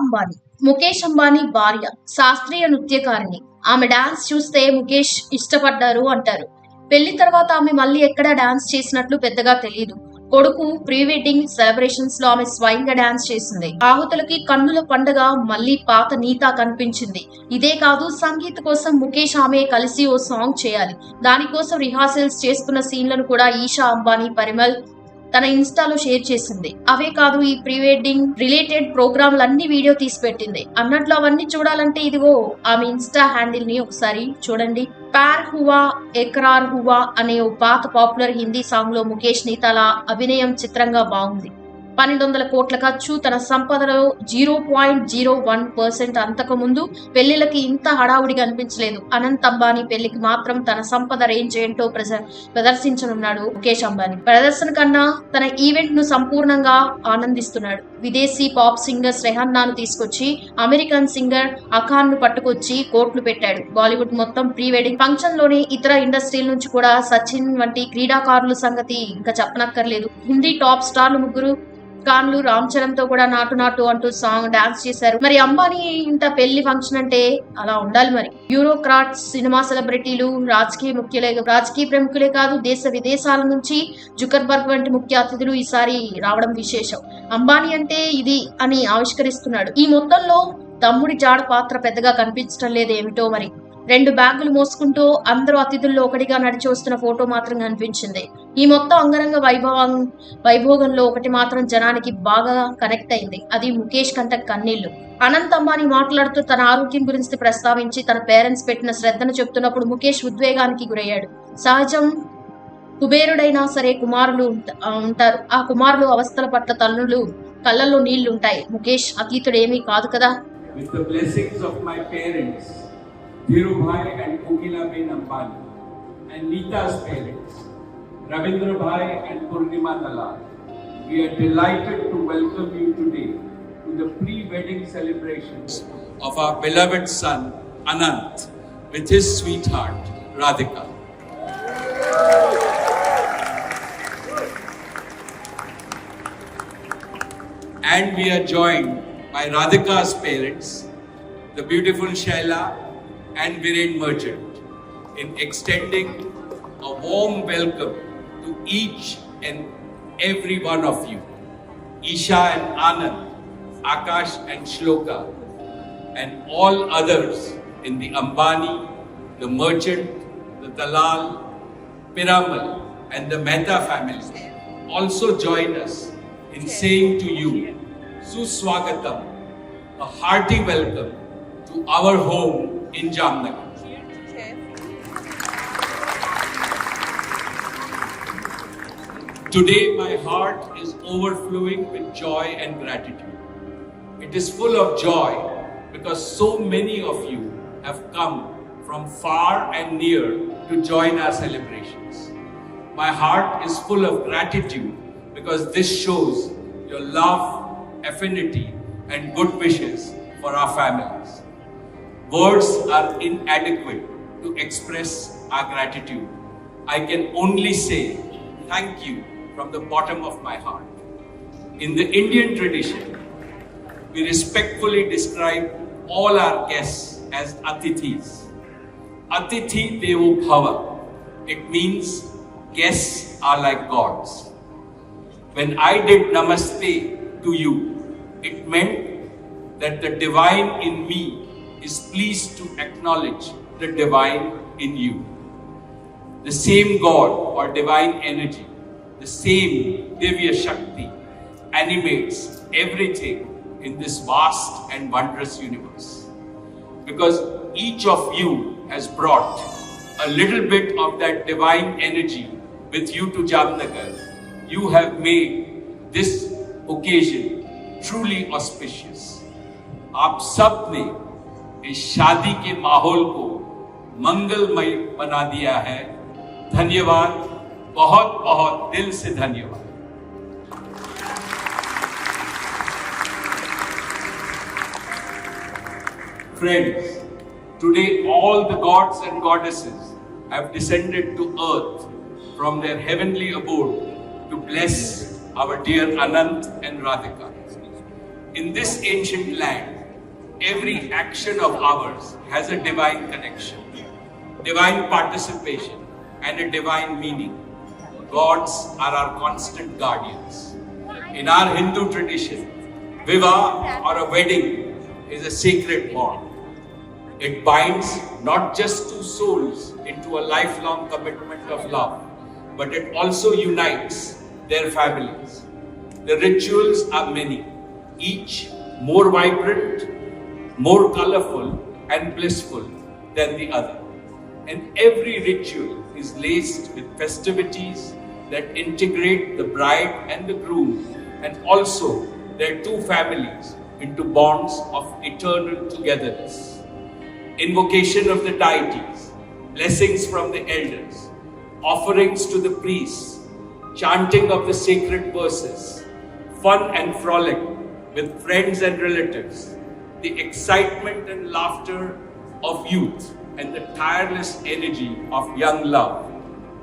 అంబానీ ముఖేష్ అంబానీ భార్య శాస్త్రీయ నృత్యకారిణి. ఆమె డాన్స్ చూస్తే ముఖేష్ ఇష్టపడ్డారు అంటారు. పెళ్ళి తర్వాత ఆమె మళ్ళీ ఎక్కడ డాన్స్ చేసినట్లు పెద్దగా తెలియదు కొడుకు ప్రీ వెడ్డింగ్ సెలబ్రేషన్స్లో ఆమె స్వయంగా డాన్స్ చేసింది. ఆహుతులకి కన్నుల పండగ మళ్ళీ పాత నీత కనిపించింది. ఇదే కాదు సంగీత్ కోసం ముఖేష్ ఆమె కలిసి ఓ సాంగ్ చేయాలి. దానికోసం రిహార్సల్స్ చేసుకున్న సీన్లను కూడా ఈషా అంబానీ పరిమల్ తన ఇన్స్టాలో షేర్ చేసింది. అవే కాదు ఈ ప్రీ వెడ్డింగ్ రిలేటెడ్ ప్రోగ్రాంలన్నీ వీడియో తీసి పెట్టింది అన్నట్లు అవన్నీ చూడాలంటే ఇదిగో ఆమె ఇన్స్టా హ్యాండిల్ని ఒకసారి చూడండి. ప్యార్ హువా ఎక్రార్ హువా అనే ఓ పాత పాపులర్ హిందీ సాంగ్లో ముఖేష్ని తల అభినయం చిత్రంగా బాగుంది. పన్నెండు వందల కోట్ల ఖర్చు తన సంపదలో zero point zero one percent అంతకు ముందు పెళ్ళిళ్ళకి ఇంత హడావుడిగా అనిపించలేదు. అనంత్ అంబానీ పెళ్ళికి మాత్రం తన సంపద రేంజ్ ఏంటో ప్రదర్శించనున్నాడు ముఖేష్ అంబానీ. ప్రదర్శన కన్నా తన ఈవెంట్ను సంపూర్ణంగా ఆనందిస్తున్నాడు. విదేశీ పాప్ సింగర్ రెహన్నాను తీసుకొచ్చి అమెరికన్ సింగర్ అఖాన్ను పట్టుకొచ్చి కోట్లు పెట్టాడు. బాలీవుడ్ మొత్తం ప్రీ వెడ్డింగ్ ఫంక్షన్లోని ఇతర ఇండస్ట్రీల నుంచి కూడా సచిన్ వంటి క్రీడాకారుల సంగతి ఇంకా చెప్పనక్కర్లేదు. హిందీ టాప్ స్టార్లు ముగ్గురు ఖాన్లు రామ్ చరణ్తో కూడా నాటు నాటు అంటూ సాంగ్ డాన్స్ చేశారు. మరి అంబానీ ఇంత పెళ్ళి ఫంక్షన్ అంటే అలా ఉండాలి మరి. బ్యూరోక్రాట్స్ సినిమా సెలబ్రిటీలు రాజకీయ ముఖ్యులే రాజకీయ ప్రముఖులే కాదు దేశ విదేశాల నుంచి జుకర్బర్గ్ వంటి ముఖ్య అతిథులు ఈసారి రావడం విశేషం. అంబానీ అంటే ఇది అని ఆవిష్కరిస్తున్నాడు. ఈ మొత్తంలో తమ్ముడి జాడ పాత్ర పెద్దగా కనిపించడం లేదు ఏమిటో మరి. రెండు బ్యాగులు మోసుకుంటూ అందరూ అతిథుల్లో ఒకటిగా నడిచి వస్తున్న ఫోటో మాత్రం కనిపించింది. ఈ మొత్తం అంగరంగ వైభవం వైభోగంలో ఒకటి మాత్రం జనానికి బాగా కనెక్ట్ అయింది. అది ముఖేష్ కంట కన్నీళ్ళు అనంత్ అంబానీ మాట్లాడుతూ తన ఆరోగ్యం గురించి ప్రస్తావించి తన పేరెంట్స్ పెట్టిన శ్రద్ధను చెప్తున్నప్పుడు ముఖేష్ ఉద్వేగానికి గురయ్యాడు. సహజం కుబేరుడైనా సరే కుమారులు ఉంటారు. ఆ కుమారులు అవస్థల పట్ల తల్లులు కళ్ళల్లో నీళ్ళుంటాయి. ముఖేష్ అతీతుడేమీ కాదు కదా? With the blessings of my parents, Dhirubhai and Kokila Ben Ambani, and Neeta's parents, Ravindra Bhai and Purnima. We are delighted to welcome you today to the pre-wedding celebrations of our beloved son Anant with his sweetheart Radhika. And we are joined by Radhika's parents, the beautiful Shaila and Viren Merchant, in extending a warm welcome to each and every one of you. Isha and Anand, Akash and Shloka, and all others in the Ambani, the Merchant, the Dalal, Piramal, and the Mehta family also join us in saying to you, Suswagatam, a hearty welcome to our home in Jamnagar. Today, my heart is overflowing with joy and gratitude. It is full of joy because so many of you have come from far and near to join our celebrations. My heart is full of gratitude because this shows your love, affinity, and good wishes for our families. Words are inadequate to express our gratitude. I can only say thank you from the bottom of my heart. In the Indian tradition, we respectfully describe all our guests as atithis. Atithi Devo Bhava. It means guests are like gods. When I did namaste to you, it meant that the divine in me is pleased to acknowledge the divine in you. The same God or divine energy, the same Divya Shakti animates everything in this vast and wondrous universe. Because each of you has brought a little bit of that divine energy with you to Jamnagar, you have made this occasion truly auspicious. आप सब ने इस शादी के माहौल को मंगलमय बना दिया है। धन्यवाद। बहुत बहुत दिल से धन्यवाद। Friends today all the gods and goddesses have descended to earth from their heavenly abode to bless our dear Anant and Radhika in this ancient land every action of ours has a divine connection, divine participation, and a divine meaning. Gods are our constant guardians. In our Hindu tradition, Viva or a wedding is a sacred bond. It binds not just two souls into a lifelong commitment of love, but it also unites their families. The rituals are many, each more vibrant, more colorful, and blissful than the other. And every ritual is laced with festivities that integrate the bride and the groom and also their two families into bonds of eternal togetherness. Invocation of the deities, blessings from the elders, offerings to the priests, chanting of the sacred verses, fun and frolic with friends and relatives, the excitement and laughter of youth, and the tireless energy of young love.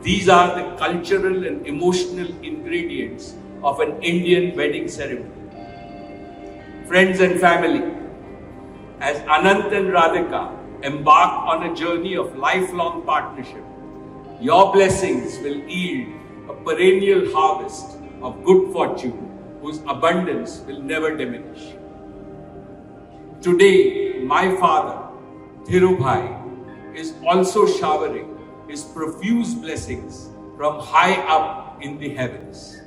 These are the cultural and emotional ingredients of an Indian wedding ceremony. Friends and family, as Anant and Radhika embark on a journey of lifelong partnership, your blessings will yield a perennial harvest of good fortune whose abundance will never diminish. Today, my father, Dhirubhai, is also showering his profuse blessings from high up in the heavens.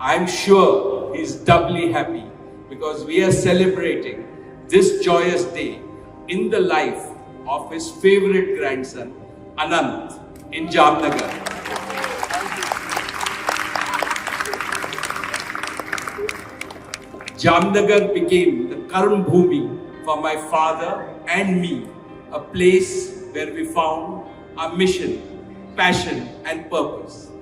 I am sure he is doubly happy because we are celebrating this joyous day in the life of his favorite grandson, Anant, in Jamnagar. Jamnagar became the Karm Bhumi for my father and me, a place where we found our mission, passion, and purpose.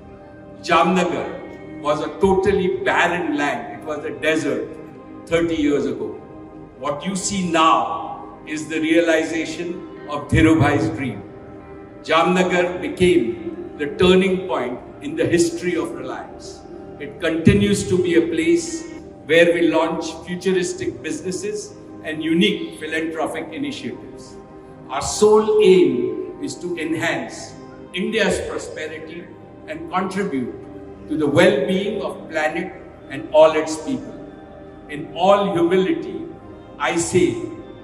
Jamnagar was a totally barren land, it was a desert 30 years ago. What you see now is the realization of Dhirubhai's dream. Jamnagar became the turning point in the history of Reliance. It continues to be a place where we launch futuristic businesses and unique philanthropic initiatives. Our sole aim is to enhance India's prosperity and contribute to the well-being of planet and all its people. In all humility, I say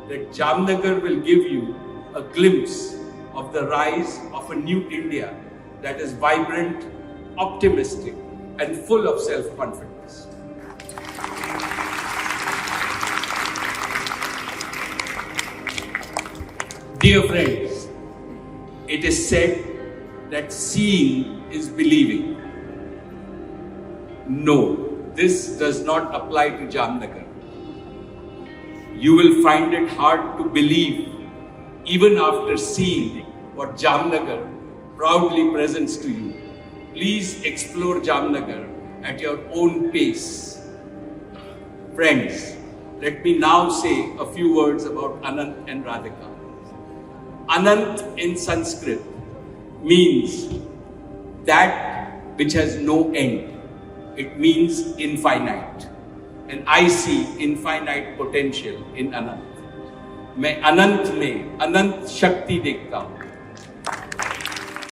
that Jamnagar will give you a glimpse of the rise of a new India that is vibrant, optimistic, and full of self-confidence. Dear friends, it is said that seeing is believing. No, this does not apply to Jamnagar. You will find it hard to believe even after seeing what Jamnagar proudly presents to you. Please explore Jamnagar at your own pace. Friends, let me now say a few words about Anant and Radhika. Anant in Sanskrit means that which has no end. It means infinite. And I see infinite potential in Anant. मैं अनंत में अनंत शक्ति देखता हूं